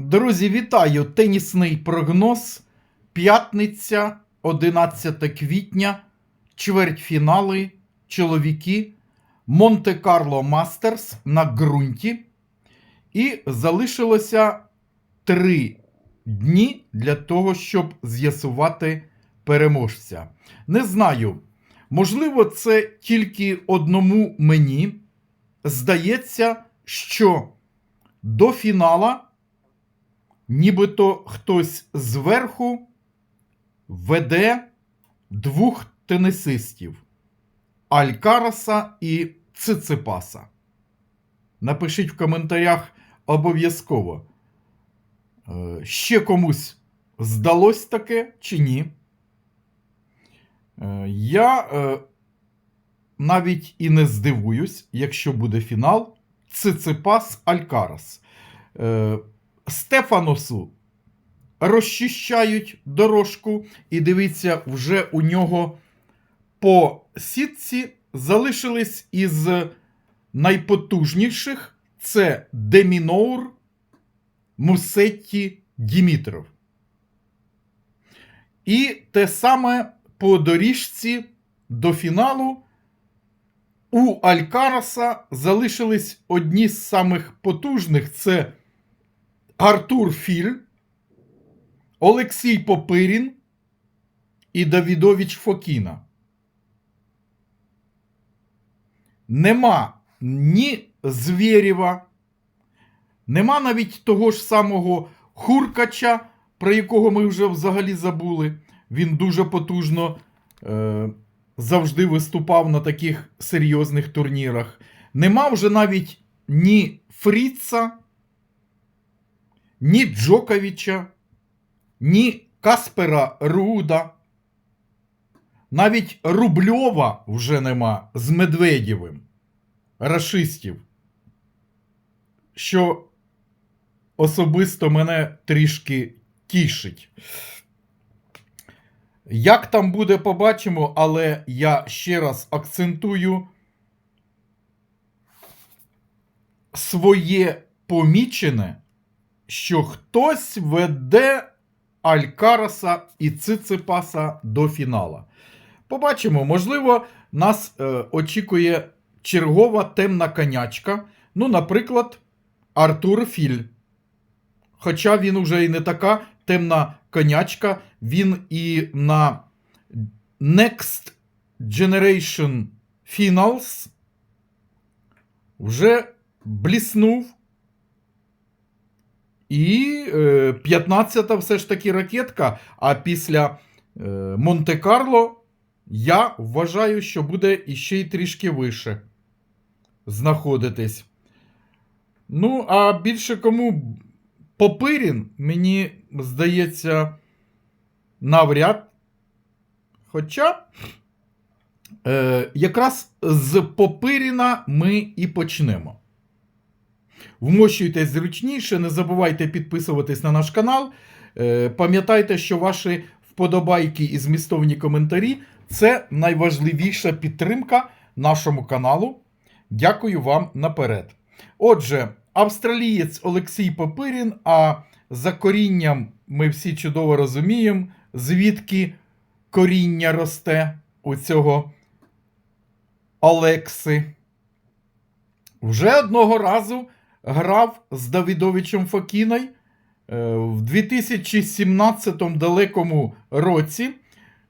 Друзі, вітаю! Тенісний прогноз. П'ятниця, 11 квітня, чвертьфінали, чоловіки, Монте-Карло Мастерс на ґрунті. І залишилося три дні для того, щоб з'ясувати переможця. Не знаю, можливо, це тільки одному мені. Здається, що до фінала нібито хтось зверху веде двох тенісистів Алькараса і Циципаса. Напишіть в коментарях обов'язково. Е, Ще комусь здалось таке чи ні? Е, Я е, навіть і не здивуюсь, якщо буде фінал Циципас Алькарас. Стефаносу розчищають дорожку, і дивіться, вже у нього по сітці залишились із найпотужніших це Деміноур Мусетті Дімітров. І те саме по доріжці до фіналу у Алькараса залишились одні з самих потужних це Артур Філь, Олексій Попирін і Давідович Фокіна. Нема ні Звєрєва, нема навіть того ж самого Хуркача, про якого ми вже взагалі забули. Він дуже потужно е, завжди виступав на таких серйозних турнірах. Нема вже навіть ні Фріца, ні Джоковича, ні Каспера Руда. Навіть Рубльова вже нема з Медведєвим, рашистів, що особисто мене трішки тішить. Як там буде, побачимо, але я ще раз акцентую своє помічене, що хтось веде Алькараса і Циципаса до фінала. Побачимо, можливо, нас е, очікує чергова темна конячка. Ну, наприклад, Артур Філь. Хоча він уже і не така темна конячка, він і на Next Generation Finals вже бліснув. І е, 15-та все ж таки ракетка. А після е, Монте-Карло я вважаю, що буде іще й трішки вище знаходитись. Ну, а більше кому Попирін, мені здається, навряд. Хоча е, якраз з Попиріна ми і почнемо. Вмощуйтесь зручніше, не забувайте підписуватись на наш канал. Е, пам'ятайте, що ваші вподобайки і змістовні коментарі це найважливіша підтримка нашому каналу. Дякую вам наперед. Отже, австралієць Олексій Попирін, а за корінням ми всі чудово розуміємо, звідки коріння росте у цього Олекси. Вже одного разу грав з Давідовичем Фокіною е, в 2017 далекому році.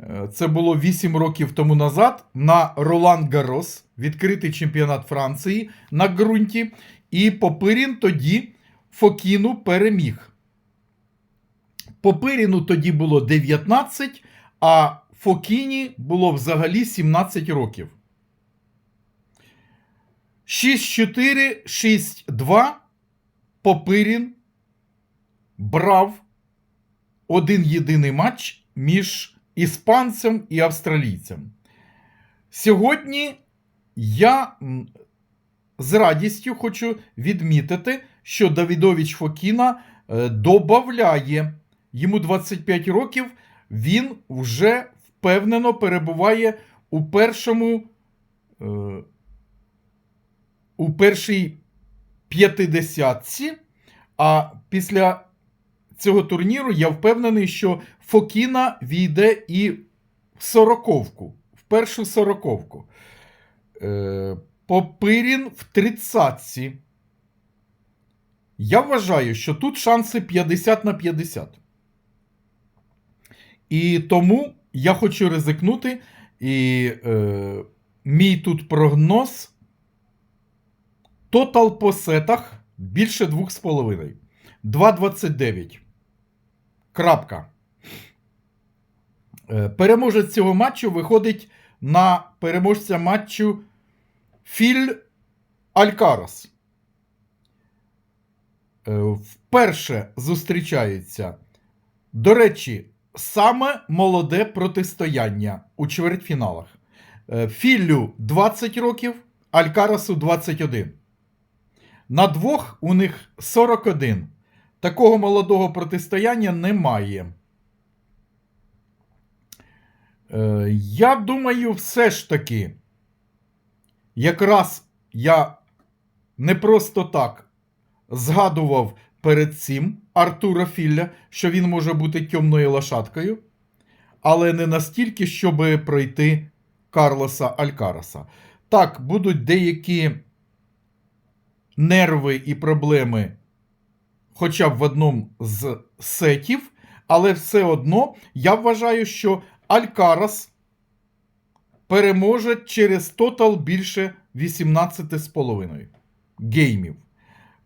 е, Це було 8 років тому назад на Ролан Гарос, відкритий чемпіонат Франції на ґрунті. І Попирін тоді Фокіну переміг. Попиріну тоді було 19, а Фокіні було взагалі 17 років. 6-4, 6-2 Попирін брав один єдиний матч між іспанцем і австралійцем. Сьогодні я з радістю хочу відмітити, що Давідович Фокіна е, добавляє йому 25 років, він вже впевнено перебуває у першому. У першій п'ятидесятці, а після цього турніру я впевнений, що Фокіна війде і в сороковку, в першу сороковку. Е, Попирін в тридцятці. Я вважаю, що тут шанси 50 на 50. І тому я хочу ризикнути. І е, мій тут прогноз. Тотал по сетах більше 2,5. 2,29. Крапка. Е, Переможець цього матчу виходить на переможця матчу Філь Алькарас. Е, Вперше зустрічаються. До речі, саме молоде протистояння у чвертьфіналах. Е, Філлю 20 років, Алькарасу 21. На двох у них 41. Такого молодого протистояння немає. Е, Я думаю, все ж таки, якраз я не просто так згадував перед цим Артура Філля, що він може бути темною лошадкою, але не настільки, щоб пройти Карлоса Алькараса. Так, будуть деякі нерви і проблеми, хоча б в одному з сетів, але все одно я вважаю, що Алькарас переможе через тотал більше 18,5 геймів.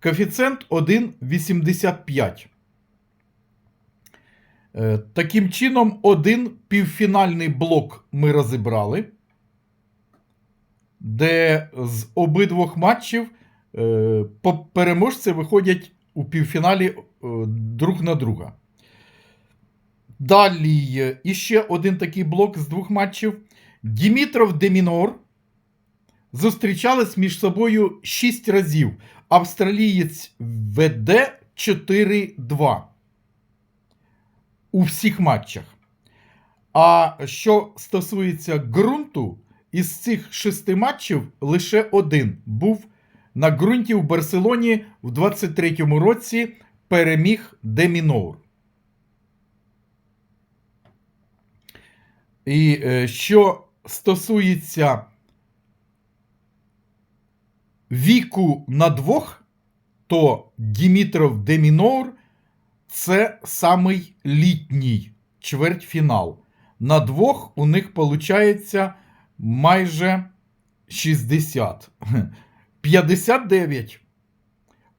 Коефіцієнт 1,85. Е, Таким чином, один півфінальний блок ми розібрали, де з обидвох матчів переможці виходять у півфіналі е, друг на друга. Далі е, іще один такий блок з двох матчів. Дімітров Демінор зустрічались між собою 6 разів. Австралієць веде 4-2 у всіх матчах. А що стосується ґрунту, із цих шести матчів лише один був на ґрунті в Барселоні в 23-му році переміг Демінор. І е, що стосується віку на двох, то Дімітров Демінор це самий літній чвертьфінал. На двох у них виходить майже 60. 59.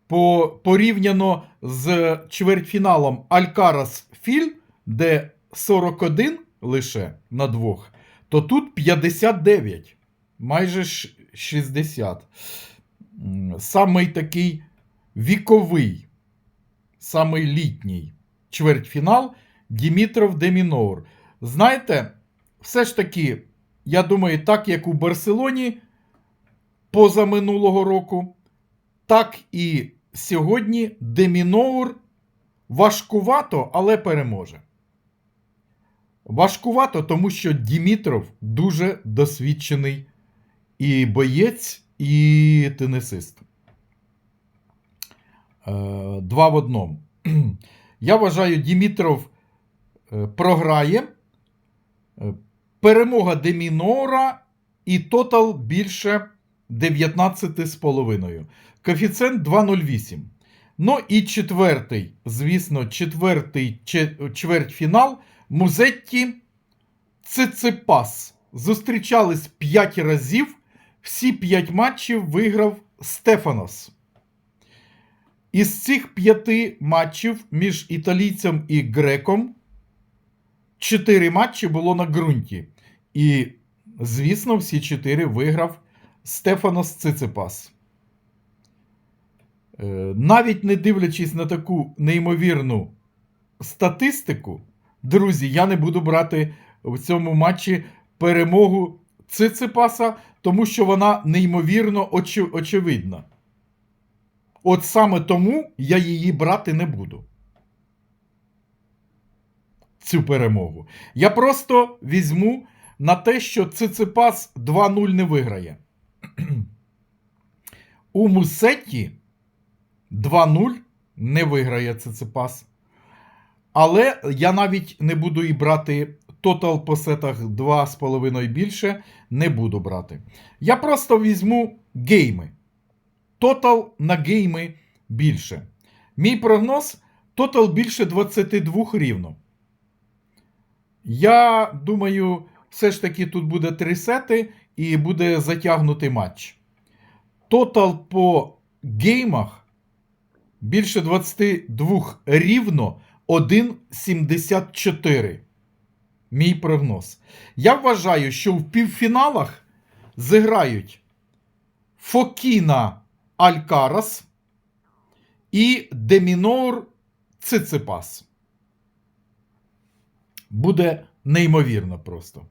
По, порівняно з чвертьфіналом Алькарас Філь, де 41 лише на двох, то тут 59. Майже 60. Самий такий віковий, самий літній чвертьфінал Дімітров Демінор. Знаєте, все ж таки, я думаю, так як у Барселоні позаминулого року, так і сьогодні Демінор важкувато, але переможе. Важкувато, тому що Дімітров дуже досвідчений і боєць, і тенісист. Е, Два в одному. Я вважаю, Дімітров е, програє. Е, Перемога Демінора і тотал більше 19,5. Коефіцієнт 2,08. Ну і четвертий, звісно, четвертий чвертьфінал Музетті Циципас. Зустрічались 5 разів. Всі 5 матчів виграв Стефанос. Із цих п'яти матчів між італійцем і греком 4 матчі було на ґрунті. І, звісно, всі 4 виграв Стефанос Циципас. Е, Навіть не дивлячись на таку неймовірну статистику, друзі, я не буду брати в цьому матчі перемогу Циципаса, тому що вона неймовірно очі- очевидна. От саме тому я її брати не буду. Цю перемогу. Я просто візьму на те, що Циципас 2-0 не виграє. У Мусетті 2-0 не виграє Циципас. Але я навіть не буду і брати тотал по сетах 2,5 більше. Не буду брати. Я просто візьму гейми. Тотал на гейми більше. Мій прогноз тотал більше 22 рівно. Я думаю, все ж таки тут буде 3 сети і буде затягнутий матч. Тотал по геймах більше 22 рівно 1,74. Мій прогноз. Я вважаю, що в півфіналах зіграють Фокіна Алькарас і Демінор Циципас. Буде неймовірно просто.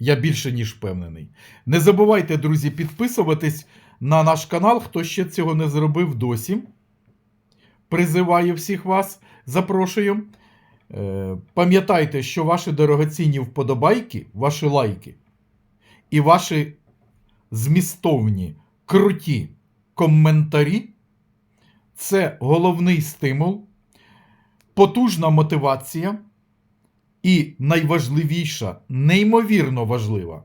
Я більше ніж впевнений. Не забувайте, друзі, підписуватись на наш канал, хто ще цього не зробив досі. Призиваю всіх вас, запрошую. Е, Пам'ятайте, що ваші дорогоцінні вподобайки, ваші лайки і ваші змістовні, круті коментарі це головний стимул, потужна мотивація і найважливіша, неймовірно важлива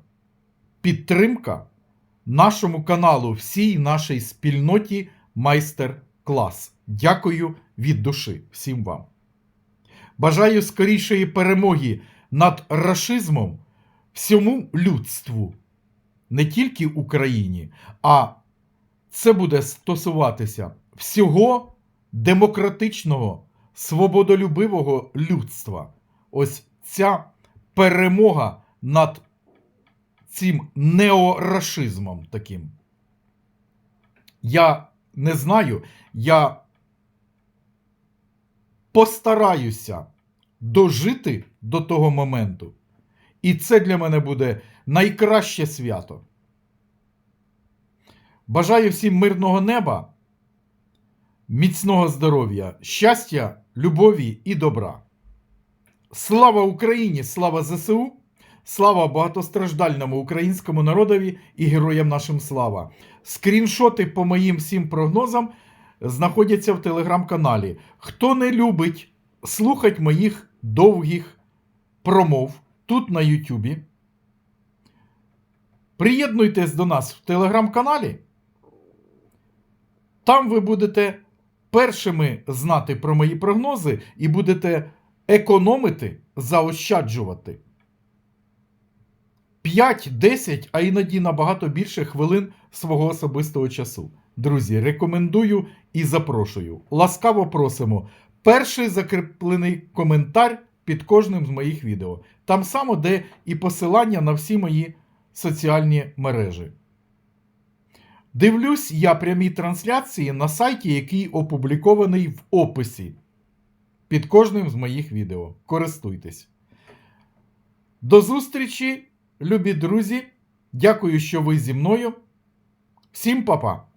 підтримка нашому каналу, всій нашій спільноті майстер-клас. Дякую від душі всім вам. Бажаю скорішої перемоги над рашизмом всьому людству, не тільки Україні, а це буде стосуватися всього демократичного, свободолюбивого людства. Ось ця перемога над цим неорашизмом таким. Я не знаю, я постараюся дожити до того моменту. І це для мене буде найкраще свято. Бажаю всім мирного неба, міцного здоров'я, щастя, любові і добра. Слава Україні! Слава ЗСУ! Слава багатостраждальному українському народові і героям нашим слава! Скріншоти по моїм всім прогнозам знаходяться в телеграм-каналі. Хто не любить слухати моїх довгих промов тут на Ютубі, приєднуйтесь до нас в телеграм-каналі. Там ви будете першими знати про мої прогнози і будете економити, заощаджувати 5, 10, а іноді набагато більше хвилин свого особистого часу. Друзі, рекомендую і запрошую. Ласкаво просимо. Перший закріплений коментар під кожним з моїх відео. Там само, де і посилання на всі мої соціальні мережі. Дивлюсь я прямі трансляції на сайті, який опублікований в описі під кожним з моїх відео. Користуйтесь. До зустрічі, любі друзі. Дякую, що ви зі мною. Всім па-па!